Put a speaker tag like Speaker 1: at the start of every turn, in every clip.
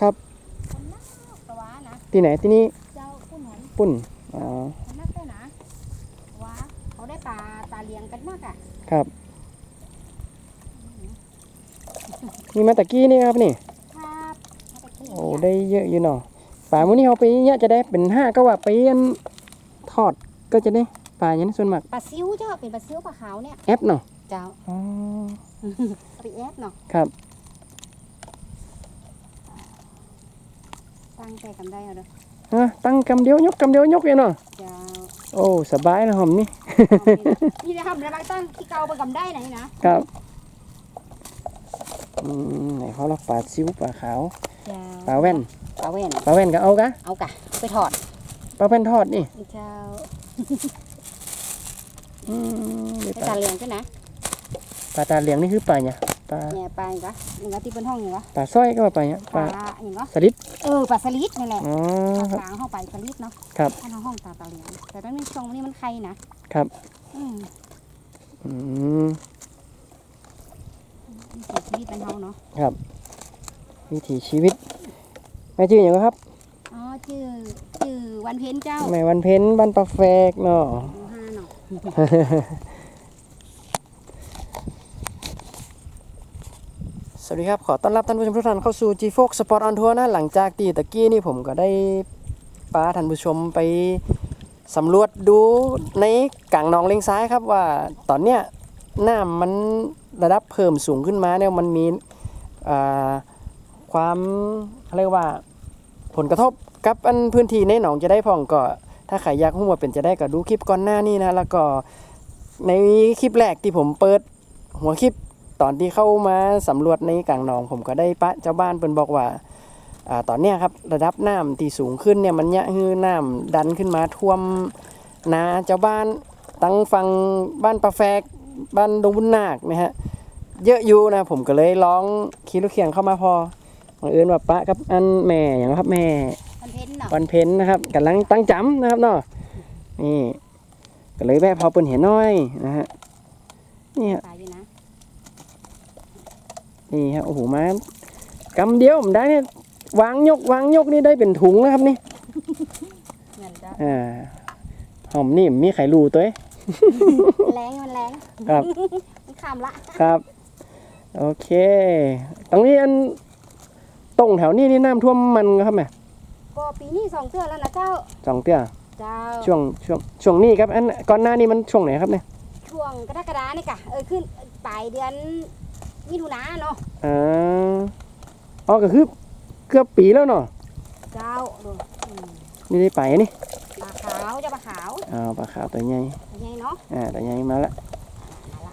Speaker 1: ครับ
Speaker 2: คนนักกว่านะ
Speaker 1: ที่ไหนที่นี่
Speaker 2: เจ้าผู้หนุน
Speaker 1: ปุ่นอ๋อ
Speaker 2: คนนักได้นะว่าเขาได้ปลาตาเลี้ยงกันมากอะ
Speaker 1: ครับ นี่มาตะกี้นี่ครับนี่
Speaker 2: ครับมาตะกี้
Speaker 1: โอ้
Speaker 2: เนี่ย
Speaker 1: ได้เยอะอยู่เนาะปลามื้อนี้เอาไปเนี่ยจะได้เป็นห้าก็ว่าไปอันทอดก็จะได้ปลาอย่างนี้ส่วนมาก
Speaker 2: ปลาซิวเจ้าเป็นปลาซิวปลาขาวเนี่ย
Speaker 1: แอปเนาะ
Speaker 2: เจ้า
Speaker 1: อ๋อ
Speaker 2: เอาไปแอดเนาะ
Speaker 1: ครับ
Speaker 2: ตั้งใจกันได้เอาเด้อ
Speaker 1: ฮะตั้งกำเดียวยกกำเดียวยกเลยเนาะ
Speaker 2: เจ้า
Speaker 1: โอ้สบายนะหอมนี่
Speaker 2: นี่นะครับระวังตั้งที่เกาไปกำได้ไหนนะครับ
Speaker 1: อืมไหนเขาเราปลาซิวปลาขาว
Speaker 2: เจ้า
Speaker 1: ปลาแว่น
Speaker 2: ปลาแว่น
Speaker 1: ปลาแว่นก็เอากะ
Speaker 2: เอากะไปถอด
Speaker 1: ปลาแว่นทอดนี่
Speaker 2: เจ้า
Speaker 1: อืมนี่
Speaker 2: ไป
Speaker 1: ปลา
Speaker 2: ตาเลี้ยงกันนะ
Speaker 1: ปลาตาเหลียงนี่คือปลาเนี่ย ปลา
Speaker 2: เนี่ยปลาอย่างกะอย่างกะที่เป็นห้องอย่างกะ
Speaker 1: ปลาสร้อยก็ว่าปลาเนี่ย
Speaker 2: ป
Speaker 1: ป
Speaker 2: ลา
Speaker 1: ลา
Speaker 2: อย่างกะ
Speaker 1: สลิด
Speaker 2: เออปลาสลิดนั่นแหละ
Speaker 1: อ๋อ
Speaker 2: ปลา
Speaker 1: ครับ
Speaker 2: กลางห้องไปสลิดเนาะ
Speaker 1: ครับ
Speaker 2: อันห้องตาตาเหลียงแต่ตอนนี้ช่วงนี้มันไข่นะครับอืม
Speaker 1: อืม
Speaker 2: วิถีชีวิตเป็นเฮาเนาะ
Speaker 1: วิถีชีวิตแม่ชื่ออย่างไรครับ
Speaker 2: อ๋อชื่อชื่อวันเพ็ญเจ้า
Speaker 1: แม่วันเพ็ญบ้านปลาแฟกเนาะ
Speaker 2: หมู่ห้าเนาะ
Speaker 1: สวัสดีครับ ขอต้อนรับท่านผู้ชมทุกท่านเข้าสู่ G Fox Sport on Tour นะหลังจากตีตะกี้นี่ผมก็ได้ปาท่านผู้ชมไปสำรวจดูในกลางหนองเลงซ้ายครับว่าตอนเนี้ยน้ำมันระดับเพิ่มสูงขึ้นมาเนี่ยมันมีความเรียกว่าผลกระทบกับอันพื้นที่ในหนองจะได้พ่องก็ ถ้าใครอยากรู้ว่าเป็นจะได้ก็ดูคลิปก่อนหน้านี้นะแล้วก็ในคลิปแรกที่ผมเปิดหัวคลิป ตอนที่เข้ามาสำรวจในกลางหนอง ผมก็ได้ปะเจ้าบ้านเพิ่นบอกว่าอ่าตอนเนี้ยครับระดับน้ำที่สูงขึ้นเนี่ยมันยะฮือน้ำดันขึ้นมาท่วมนาเจ้าบ้านตั้งฝั่งบ้านปลาแฟกบ้านดงบุญนาคนะฮะเยอะอยู่นะผมก็เลยร้องคีรุกเคียงเข้ามาพอบังเอิญว่าปะกับอันแม่อย่างนะครับ แม่
Speaker 2: วันเพ็ญเนาะ
Speaker 1: วันเพ็ญนะครับกำลังตั้งจำนะครับเนาะนี่ก็เลยแวะพอเปิ้นเห็นน้อยนะฮะนี่ฮะ
Speaker 2: ตายอยู่นะ
Speaker 1: นี่ฮะโอ้โหมากำเดียวผมได้เนี่ยวางยกวางยกนี่ได้เป็นถุงนะครับนี่
Speaker 2: เงินจ้า
Speaker 1: อ่าหอมนี่มีไข่รูตัวเอ้ย
Speaker 2: แรงมันแรง
Speaker 1: ครับ
Speaker 2: มันขามละ
Speaker 1: ครับโอเค ตรงนี้อันตรงแถวนี้นี่น้ำท่วมมันครับแม่
Speaker 2: ก็ปีนี้สองเทื่อแล้วนะเจ้า
Speaker 1: สองเตี้ย
Speaker 2: เจ้า
Speaker 1: ช่วงช่วงช่วงนี้ครับอันก่อนหน้านี้มันช่วงไหนครับเนี่ย
Speaker 2: ช่วงกรกฎานี่กะเออขึ้นปลายเดือน มิถุนาเนาะ
Speaker 1: อ่าอ๋อก็คือเกือบปีแล้วเนาะ
Speaker 2: เจ้าดูอืม
Speaker 1: นี่ได้ไปนี่
Speaker 2: ปลาขาวเจ้าปลาขาว
Speaker 1: อ้าวปลาขาวตัวใหญ่
Speaker 2: เป็นไงเนาะ
Speaker 1: อ่าตัวใหญ่มาละ
Speaker 2: มาละ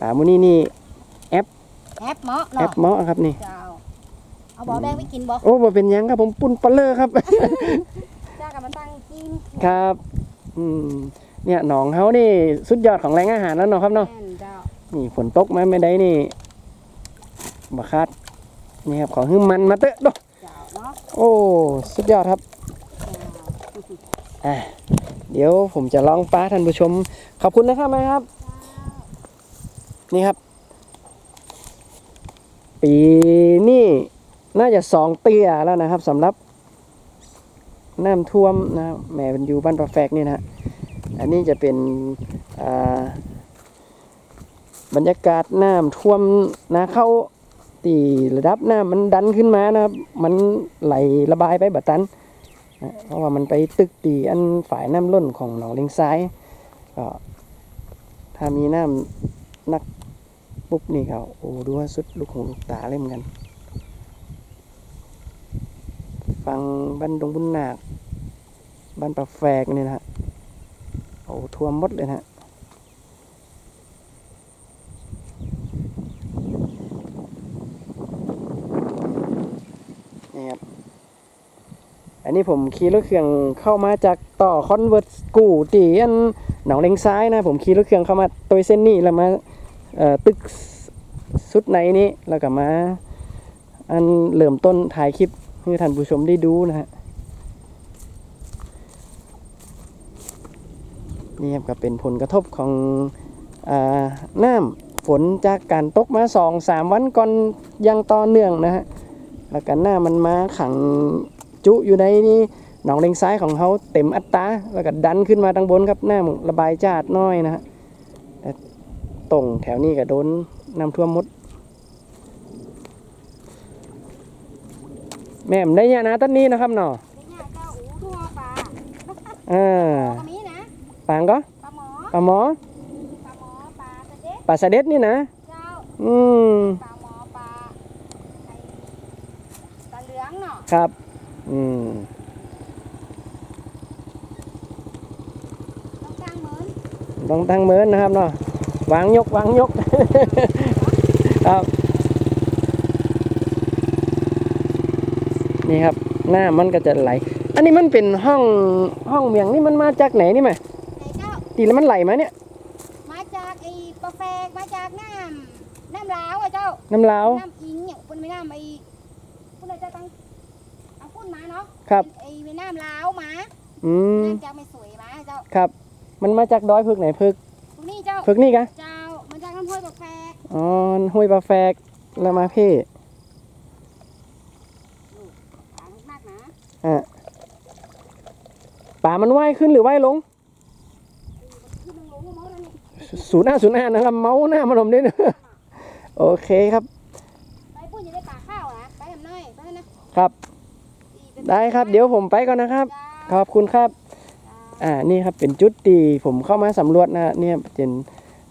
Speaker 1: ปลามูนี่นี่
Speaker 2: แอปเมาะ
Speaker 1: แอ
Speaker 2: เนาะ
Speaker 1: ปเมาะครับนี่
Speaker 2: เจ้าเอาบ่อแบงไปกินบ่
Speaker 1: โอ้บ่เป็นหยังครับผมปุ่นปลาเลอครับ
Speaker 2: เจ้ากับมันตั้งกิน
Speaker 1: ครับ อืมเนี่ยหนองเขานี่สุดยอดของแรงอาหารแล้วเนาะครับเนาะ
Speaker 2: แม่นเจ้า
Speaker 1: นี่ฝนตกมาไม่ได้นี่ บักคัดนี่ครับของหึมมันมาเตอะดอก
Speaker 2: เจ้าเนาะ
Speaker 1: โอ้ สุดยอดครับ
Speaker 2: เจ้า
Speaker 1: อะเดี๋ยวผมจะลองปลาท่านผู้ชม ขอบคุณนะครับแม่ครับ นี่ครับ ปีนี่น่าจะสองเตี้ยแล้วนะครับสำหรับน้ำท่วมนะครับแหม่เป็นอยู่บ้านปลาแฟกนี่นะฮะอันนี้จะเป็นอ่าบรรยากาศน้ำท่วมนาเข้า ตีระดับน้ำมันดันขึ้นมานะครับ มันไหลระบายไปบัดตันนะเพราะว่ามันไปตึกตีอันฝ่ายน้ำล้นของหนองเลงซ้ายก็ถ้ามีน้ำปุ๊บนี่เขาโอ้ดูว่าสุดลูกของลูกตาเลยเหมือนกัน ฟังบ้านดงบุญนาคบ้านปลาแฟกนี่นะฮะโอ้ท่วมมดเลยนะฮะนี่ครับ อันนี้ผมขี่รถเครื่องเข้ามาจากต่อคอนเวิร์ตกูตีอันหนองเลงซ้ายนะ ผมขี่รถเครื่องเข้ามาโดยเส้นนี้แล้วมาตึกสุดในนี้แล้วก็มา อันเริ่มต้นถ่ายคลิปให้ท่านผู้ชมได้ดูนะฮะนี่ครับก็เป็นผลกระทบของอน้ำฝนจากการตกมาสองสามวันก่อนยังต่อเนื่องนะฮะแล้วกันหน้ามันมาขัง จุอยู่ในนี่หนองเลงซ้ายของเขาเต็มอัตราแล้วก็ดันขึ้นมาทางบนครับหน้ามันระบายจาดน้อยนะฮะแต่ตรงแถวนี้ก็โดนน้ำท่วมหมด แม่มได้ยานะต้นนี้นะครับเนาะ
Speaker 2: เนี่ยเจ้าอูทั่วปลา
Speaker 1: เออ
Speaker 2: ก็มีนะ
Speaker 1: ปางก็
Speaker 2: ปลาหมอ
Speaker 1: ปลาหมอ
Speaker 2: ปลาหมอปลาสะเด็ด
Speaker 1: ปลาสะเด็ดนี่นะ
Speaker 2: เจ้า
Speaker 1: อืม
Speaker 2: ปลาหมอปลาไอ้ปลาเหลืองเนาะ
Speaker 1: ครับ อืม
Speaker 2: ต้องกลางเหมือน
Speaker 1: ต้องตั้งเมินนะครับเนาะวางยกวางยกครับนี่ครับหน้ามันก็จะไหล อันนี้มันเป็นห้องห้องเมียงนี่มันมาจากไหนนี่ไหม
Speaker 2: ไอ้เจ้า
Speaker 1: ตีแล้วมันไหลมาเนี่ย
Speaker 2: มาจากไอ้ปลาแฟกมาจากน้ำน้ำลาวอะเจ้า
Speaker 1: น้ำลาว
Speaker 2: น้ำอิงเนี่ยคุณไม่น้ำไอ้คุณเลยจะตั้งเอาพุ่น มาเนาะ
Speaker 1: ครับ
Speaker 2: ไอ้ไม่น้ำลาวมา
Speaker 1: อืม
Speaker 2: น้ำจากไม่สวยมาเจ้า
Speaker 1: ครับ มันมาจากดอยพึกไหนพึก
Speaker 2: ตรงนี้เจ้า
Speaker 1: พึกนี่กะ
Speaker 2: เจ้ามันจากน้ำห้วยปลาแฟก
Speaker 1: อ๋อห้วยปลาแฟกแล้วมาเพ่
Speaker 2: ปลามากๆนะ
Speaker 1: อะป่ามันว่ายขึ้นหรือว่ายลง
Speaker 2: ขึ้นลงลงมาแล้วนี่
Speaker 1: ศูนย์ห้าศูนย์ห้านะครับเมาหน้ามาลมด้วยนะโอเคครับ
Speaker 2: ไปพุ่นจะได้ปลาข้าวนะไปทำน้อยไปนะครับอีเป็น
Speaker 1: ได้ครับ เดี๋ยวผมไปก่อนนะครับ ขอบคุณครับ อ่านี่ครับเป็นจุดที่ผมเข้ามาสำรวจนะเนี่ยเป็น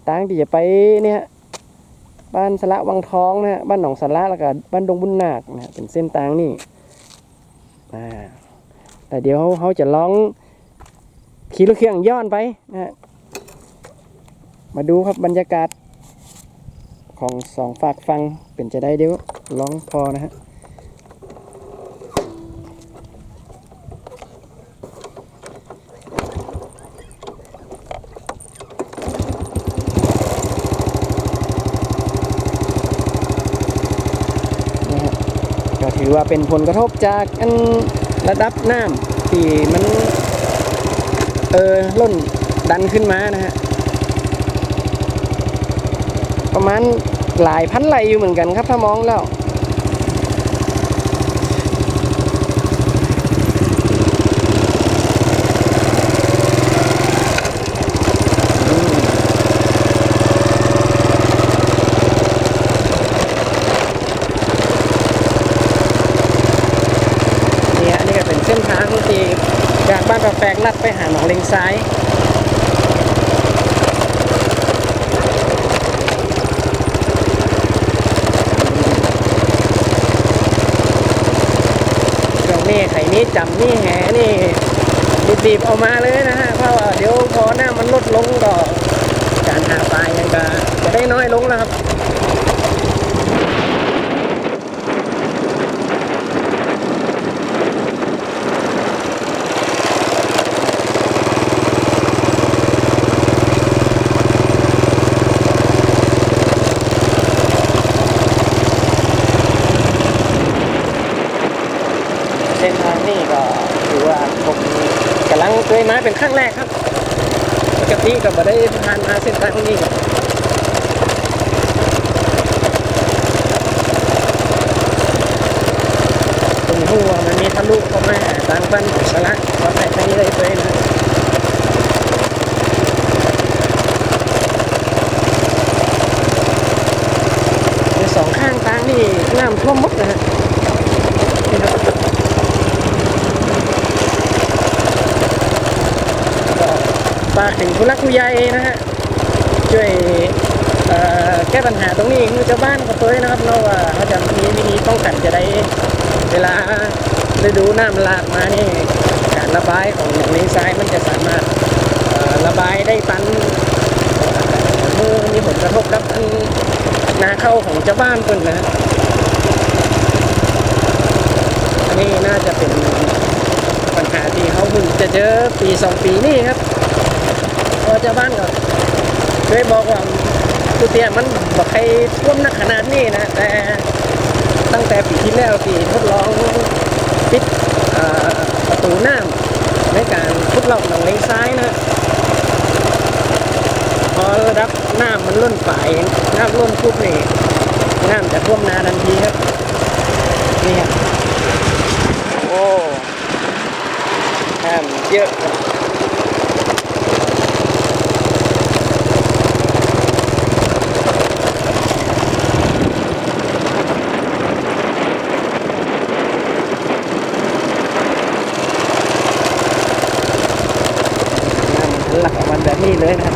Speaker 1: ทางที่จะไปเนี่ยบ้านสระวังท้องนะฮะบ้านหนองสระแล้วก็บ้านดงบุญนาคนะเป็นเส้นทางนี่อ่าแต่เดี๋ยวเขาเขาจะลองขี่รถเครื่องย้อนไปนะฮะมาดูครับบรรยากาศของสองฝากฟังเป็นจะได้เดี๋ยวลองพอนะฮะือว่าเป็นผลกระทบจากอันระดับน้ำที่มันเออล้นดันขึ้นมานะฮะประมาณหลายพันไหลอยู่เหมือนกันครับถ้ามองแล้ว นี่ฮะนี่ก็เป็นเส้นทางที่จาก บ้านปะแปกลัดไปหาหนองเลงซ้ายช่วงนี้ไข่นี้จำนี่แหนี่รีบๆเอามาเลยนะฮะ เพราะว่าเดี๋ยวพอหน้ามันลดลงก็การหาปลายังก็จะได้น้อยลงแล้วครับ เส้นทางนี่ก็ถือว่าผมกำลัง เป็นครั้งแรกครับปกติก็บ่ได้ผ่านมาเส้นทางนี้ครับผมรู้ว่ามันมีทะลุเข้ามาทางบ้านองสระวัดไหนทางนี้เลยตัวเอนะสองข้างทางนี่น้ำท่วมหมดนะฮะ นี่ครับก็ ฝากถึงผู้รักผู้ใหญ่นะฮะช่วยแก้ปัญหาตรงนี้คือเจ้าบ้านเขาตัวนะครับเนาะว่าเขาจะมีวิธีป้องกันจะได้เวลาฤดูน้ำหลากมานี่การระบายของหนองเลงซ้ายมันจะสามารถระบายได้ตันเมื่อมีผลกระทบกับนาเข้าของเจ้าบ้านเพิ่นนะฮะอันนี้น่าจะเป็นปัญหาที่เขาเพิ่งจะเจอปีสองปีนี่ครับ พราะบ้านก็เคยบอกว่าตุเตียมันบอกใครท่วมหนักขนาดนี้นะ แต่ตั้งแต่ปีที่แล้วที่ทดลองปิดประตูน้ำในการทดลองหนองเลงซ้ายนะพอระดับน้ำมันล้นฝ่ายน้ำล้นปุ๊บนี่น้ำจะท่วมนาทันทีครับนี่ครับโอ้น้ำเยอะครับน้ำมันทะลักออกมาแบบนี้เลยนะครับ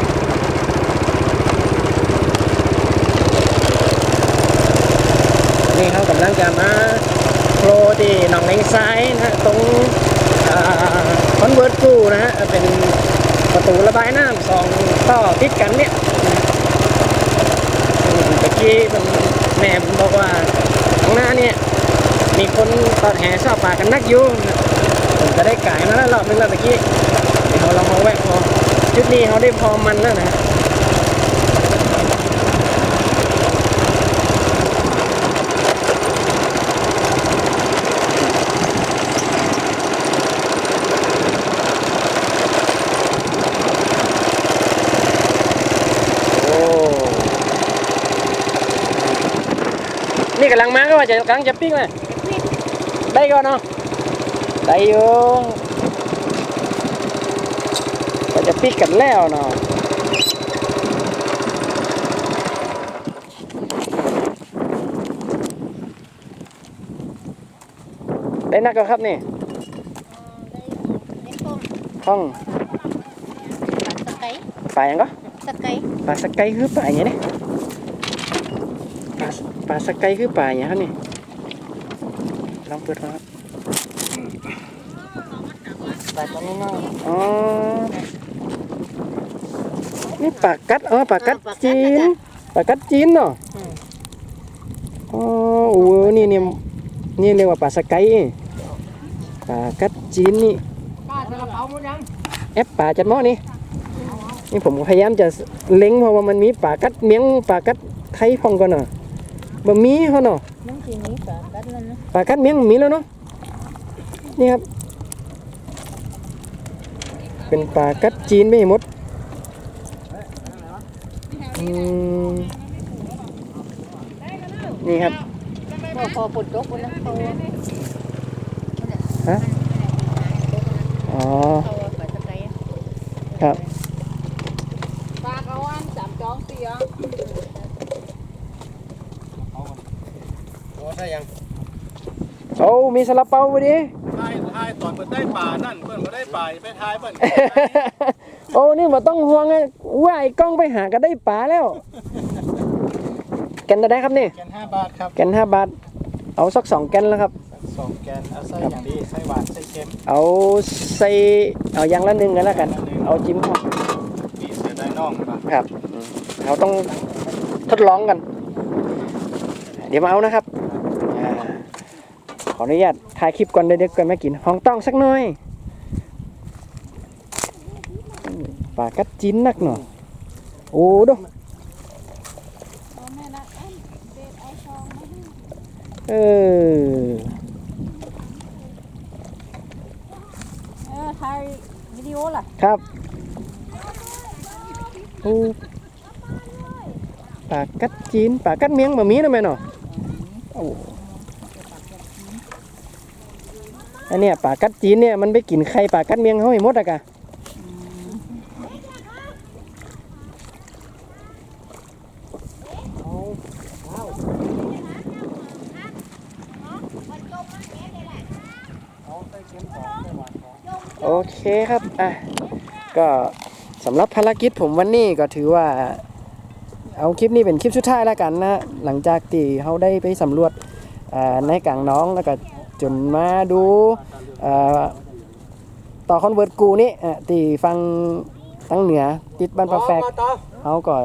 Speaker 1: นี่เขากำลังจะมาโปรที่หนองเลงซ้ายนะฮะตรงคอนเวิร์ตกูนะฮะเป็นประตูระบายน้ำสองต่อติดกันเนี่ยอื มันแม่ผมบอกว่าข้างหน้าเนี่ยมีคนตอดแห่ชอบปลากันนักอยู่งผมจะได้ไก่มาแล้วรอบนึงแล้วตะกี้เดี๋ยวเราลองมาแวะพอชุดนี้เขาได้พอมันแล้วนะ กำลังมาก็ว่าจะกำลังจะปิ้งเลยได้ก่อนเนาะได้อยู่ก็จะปิ้งกันแล้วเนาะได้นักก็ครับนี่
Speaker 2: ได้ต้ม
Speaker 1: ห้อง
Speaker 2: สไก่
Speaker 1: ปลาอย่างก็
Speaker 2: สไก่
Speaker 1: ปลาสกายคือปลาอย่างนี้ปลา ปลาสกายคือปลาอย่างครับนี่ลองเปิดดูครับ
Speaker 2: ปลาตัวน้อย
Speaker 1: อ๋อนี่ปลากัดอ๋อปลากัดจีนปลากัดจีนเนาะอ๋อโอ้โหนี่นี่นี่เรียกว่าปลาสกายปลากัดจีนนี่
Speaker 3: ป้าจะกระเป๋าหมดยัง
Speaker 1: แอปปลาจัดหม้อนี่นี่ผมพยายามจะเล็งเพราะว่ามันมีปลากัดเมียงปลากัดไทยพองก่อนเนาะ บะมีเขาเนาะ
Speaker 2: ๆนั่นทีนี้ปลากัดนั่นนะ
Speaker 1: ปลากัดเมียงมีแล้วเนาะนี่ครับ เป็นปลากัดจีนไม่หมดอืมนี่ครับ
Speaker 2: พอพอปลดตกคนนะเขา
Speaker 1: อ๋อ
Speaker 2: เขาปลาสไก่
Speaker 1: ครับ
Speaker 3: ปลาเขาอันสามจองเสีย
Speaker 4: โอ้ ใช่ยัง
Speaker 1: โอ้มีซาลาเปาพอดี
Speaker 4: ทายทายตอนเปิดได้ป่านั่นเปิ้นบ่ได้ป่าไปทายเปิ้น
Speaker 1: โอ้นี่บ่ต้องห่วงไงว่าไอ้กล้องไปหาก็ได้ปลาแล้วแกนได้ครับนี่
Speaker 4: แกนห้าบาทครับ
Speaker 1: แกนห้าบาท เอาสักสองแกนแล้วครับ
Speaker 4: สองแกนเอาไส้อย่างดีไส้หวานไส้เค็ม
Speaker 1: เอาใส่เอาอย่างละหนึ่งกันแล้วกัน เอาจิ้มครับ
Speaker 4: มีเสือได้น่องครับ
Speaker 1: ครับอืมเราต้องทดลองกัน เดี๋ยวมาเอานะครับอ่า ขออนุญาตถ่ายคลิปก่อนเดี๋ยวๆก่อนมากินห้องต้องสักหน่อยอืมปลากัดจิ้นนักเนาะโอ้ดูเออ
Speaker 2: เออถ่ายวิดีโอล่ะ
Speaker 1: ครับโอ้ปลากัดจีนปลากัดเมียงบะหมี่นะแม่เนาะโอ้ อันเนี้ยปลากัดจีนเนี่ยมันไปกินไข่ปลากัดเมียงเขาให้หมดอะกะโอเคครับ อะ ก็สำหรับภารกิจผมวันนี้ก็ถือว่า เอาคลิปนี้เป็นคลิปสุดท้ายแล้วกันนะ หลังจากที่เขาได้ไปสำรวจในกลางน้องแล้วก็ จนมาดูอ่าต่อคอนเวิร์ตกูนี่อะที่ฟังตั้งเหนือติดบ้านปลาแฟกเขาก็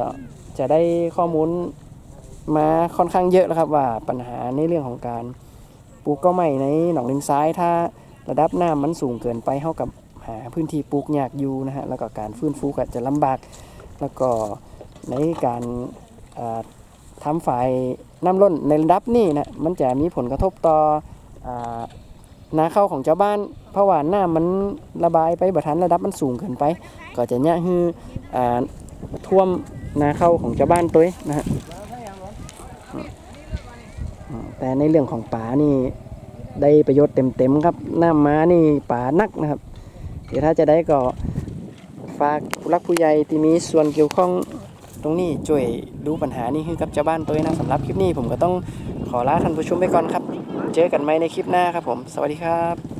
Speaker 1: จะได้ข้อมูลมาค่อนข้างเยอะแล้วครับว่าปัญหาในเรื่องของการปลูกก็ไม่ในหนองเลงซ้ายถ้าระดับน้ำมันสูงเกินไปเท่ากับหาพื้นที่ปลูกยากอยู่นะฮะแล้วก็การฟื้นฟูก็จะลำบากแล้วก็ในการอ่าทำฝ่ายน้ำล้นในระดับนี้นะมันจะมีผลกระทบต่อ นาเข้าของเจ้าบ้านเพาหวานหน้ามันระบายไปบัทันระดับมันสูงเกินไป ก็จะเนี่ยคือท่วมนาเข้าของเจ้าบ้านตัวนะฮะแต่ในเรื่องของป่านี่ได้ประโยชน์เต็มๆครับหน้าม้านี่ป่านักนะครับ เดี๋ยวถ้าจะได้ก็ฝากรักผู้ใหญ่ที่มีส่วนเกี่ยวข้องตรงนี้ช่วยดูปัญหานี้ให้กับเจ้าบ้านตัวนะสำหรับคลิปนี้ผมก็ต้องขอลาท่านผู้ชมไปก่อนครับ เจอกันไหมในคลิปหน้าครับผม สวัสดีครับ